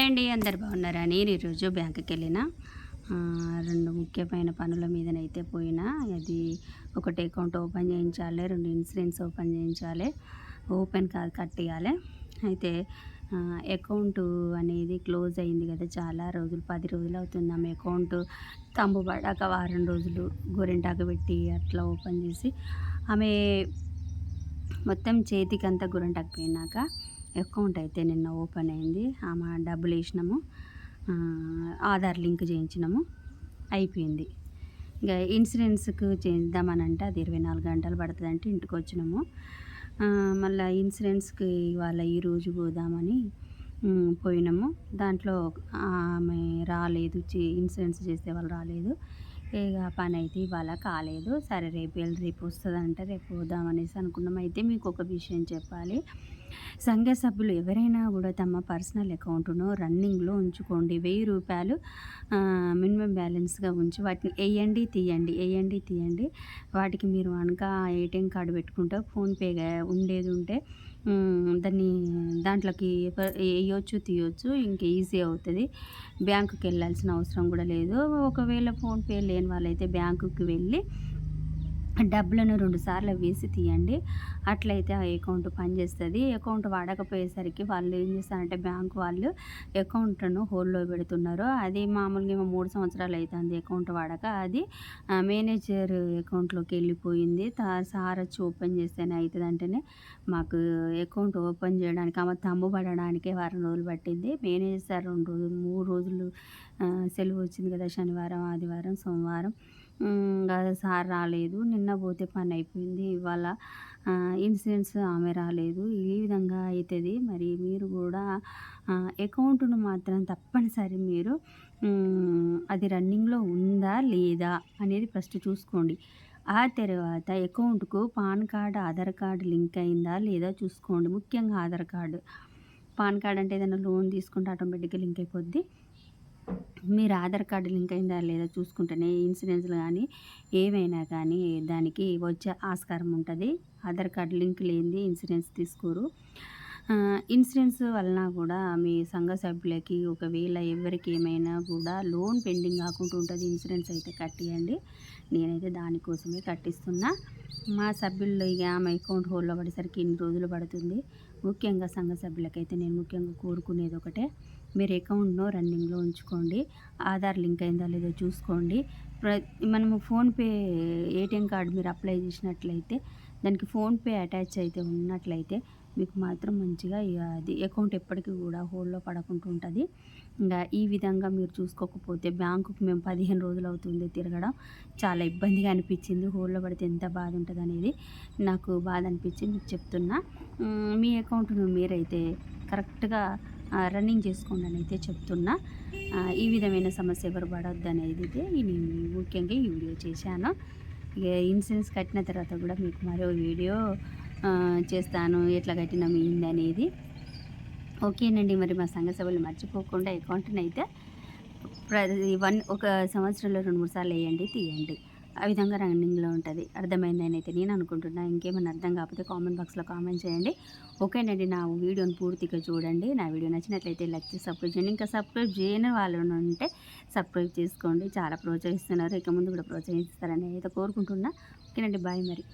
Hi అండి అందరు బాగున్నారా? నేను ఈరోజు బ్యాంకుకి వెళ్ళిన రెండు ముఖ్యమైన పనుల మీదనైతే పోయినా. అది ఒకటి అకౌంట్ ఓపెన్ చేయించాలి రెండు ఇన్సూరెన్స్ ఓపెన్ చేయించాలి ఓపెన్ కాదు కట్టేయాలి. అయితే అకౌంట్ అనేది క్లోజ్ అయింది కదా చాలా రోజులు పది రోజులు అవుతుంది ఆమె అకౌంట్ తంబు పడాక వారం రోజులు గోరింటాకు పెట్టి అట్లా ఓపెన్ చేసి ఆమె మొత్తం చేతికి అంతా గోరింటాకు పోయినాక అకౌంట్ అయితే నిన్న ఓపెన్ అయింది. ఆమె డబ్బులు వేసినాము. ఆధార్ లింక్ చేయించినాము. అయిపోయింది. ఇంకా ఇన్సూరెన్స్కి చేద్దామనంటే అది ఇరవై నాలుగు గంటలు పడుతుంది అంటే ఇంటికి వచ్చినాము. మళ్ళీ ఇన్సూరెన్స్కి ఇవాళ ఈరోజు పోదామని పోయినాము. దాంట్లో ఆమె రాలేదు. ఇన్సూరెన్స్ చేసే వాళ్ళు రాలేదు. ఇక పని అయితే ఇవాళ కాలేదు. సరే రేపు వెళ్ళి రేపు వస్తుందంటే రేపు పోదామనేసి అనుకున్నాం. అయితే మీకు ఒక విషయం చెప్పాలి. సంఘ సభ్యులు ఎవరైనా కూడా తమ పర్సనల్ అకౌంట్ను రన్నింగ్లో ఉంచుకోండి. వెయ్యి రూపాయలు మినిమం బ్యాలెన్స్గా ఉంచి వాటిని వేయండి తీయండి వేయండి తీయండి. వాటికి మీరు కనుక ఏటీఎం కార్డు పెట్టుకుంటే ఫోన్పే ఉండేది ఉంటే దాన్ని దాంట్లోకి వేయొచ్చు తీయొచ్చు ఇంక ఈజీ అవుతుంది. బ్యాంకుకి వెళ్ళాల్సిన అవసరం కూడా లేదు. ఒకవేళ ఫోన్పే లేని వాళ్ళైతే బ్యాంకుకి వెళ్ళి డబ్బులను రెండు సార్లు వేసి తీయండి. అట్లయితే ఆ అకౌంట్ పనిచేస్తుంది. అకౌంట్ వాడకపోయేసరికి వాళ్ళు ఏం చేస్తారంటే బ్యాంక్ వాళ్ళు అకౌంట్ను హోల్డ్లో పెడుతున్నారు. అది మామూలుగా మూడు సంవత్సరాలు అవుతుంది అకౌంట్ వాడక. అది మేనేజర్ అకౌంట్లోకి వెళ్ళిపోయింది. సార్ వచ్చి ఓపెన్ చేస్తేనే అవుతుంది అంటేనే మాకు అకౌంట్ ఓపెన్ చేయడానికి ఆమె తమ్ము పడడానికే వారం రోజులు పట్టింది. మేనేజర్ సార్ రెండు రోజులు మూడు రోజులు సెలవు వచ్చింది కదా శనివారం ఆదివారం సోమవారం. సార్ రాలేదు. నిన్న పోతే పని అయిపోయింది. ఇవాళ ఇన్సూరెన్స్ ఆమె రాలేదు. ఈ విధంగా అవుతుంది మరి మీరు కూడా అకౌంట్ను మాత్రం తప్పనిసరి మీరు అది రన్నింగ్లో ఉందా లేదా అనేది ఫస్ట్ చూసుకోండి. ఆ తర్వాత అకౌంట్కు PAN card Aadhaar card link అయిందా లేదా చూసుకోండి. ముఖ్యంగా ఆధార్ కార్డు. పాన్ కార్డ్ అంటే ఏదైనా లోన్ తీసుకుంటే ఆటోమేటిక్గా లింక్ అయిపోద్ది. మీరు ఆధార్ కార్డు లింక్ అయిందా లేదా చూసుకుంటేనే ఇన్సూరెన్స్లు కానీ ఏమైనా కానీ దానికి వచ్చే ఆస్కారం ఉంటుంది. ఆధార్ కార్డు లింక్ లేనిది ఇన్సూరెన్స్ తీసుకోరు. ఇన్సూరెన్స్ వలన కూడా మీ సంఘ సభ్యులకి ఒకవేళ ఎవరికి ఏమైనా కూడా లోన్ పెండింగ్ కాకుండా ఉంటుంది ఇన్సూరెన్స్ అయితే కట్టియండి. నేనైతే దానికోసమే కట్టిస్తున్నా. మా సభ్యుల్లో ఇక ఆమె అకౌంట్ హోల్డ్లో పడేసరికి ఇన్ని రోజులు పడుతుంది? ముఖ్యంగా సంఘ సభ్యులకైతే నేను ముఖ్యంగా కోరుకునేది ఒకటే. మీరు అకౌంట్ను రన్నింగ్లో ఉంచుకోండి. ఆధార్ లింక్ అయిందా లేదో చూసుకోండి. ప్ర మనము ఫోన్పే ఏటీఎం కార్డు మీరు అప్లై చేసినట్లయితే దానికి ఫోన్పే అటాచ్ అయితే ఉన్నట్లయితే మీకు మాత్రం మంచిగా అది అకౌంట్ ఎప్పటికీ కూడా హోల్డ్లో పడకుండా ఉంటుంది. ఇంకా ఈ విధంగా మీరు చూసుకోకపోతే బ్యాంకుకు మేము పదిహేను రోజులు అవుతుంది తిరగడం. చాలా ఇబ్బందిగా అనిపించింది. హోల్డ్లో పడితే ఎంత బాధ ఉంటుంది అనేది నాకు బాధ అనిపించింది మీకు చెప్తున్నా. మీ అకౌంట్ను మీరైతే కరెక్ట్గా రన్నింగ్ చేసుకోండి అని అయితే చెప్తున్నా. ఈ విధమైన సమస్య ఎవరు పడవద్దు అనేది అయితే నేను ముఖ్యంగా ఈ వీడియో చేశాను. ఇన్సూరెన్స్ కట్టిన తర్వాత కూడా మీకు మరో వీడియో చేస్తాను. ఎట్లా కట్టినాం ఏంది అనేది. ఓకేనండి. మరి మా సంఘ సభలు మర్చిపోకుండా అకౌంట్ని అయితే ప్ర వన్ ఒక సంవత్సరంలో రెండు మూడు సార్లు వేయండి తీయండి. ఆ విధంగా రన్నింగ్లో ఉంటుంది. అర్థమైందని అయితే నేను అనుకుంటున్నా. ఇంకేమైనా అర్థం కాకపోతే కామెంట్ బాక్స్లో కామెంట్ చేయండి. ఓకేనండి నా వీడియోని పూర్తిగా చూడండి. నా వీడియో నచ్చినట్లయితే లైక్ చేసి సబ్స్క్రైబ్ చేయండి. ఇంకా సబ్స్క్రైబ్ చేయని వాళ్ళు ఉంటే సబ్స్క్రైబ్ చేసుకోండి. చాలా ప్రోత్సహిస్తున్నారు. ఇక ముందు కూడా ప్రోత్సహిస్తారని అయితే కోరుకుంటున్నా. ఓకేనండి బాయ్ మరి.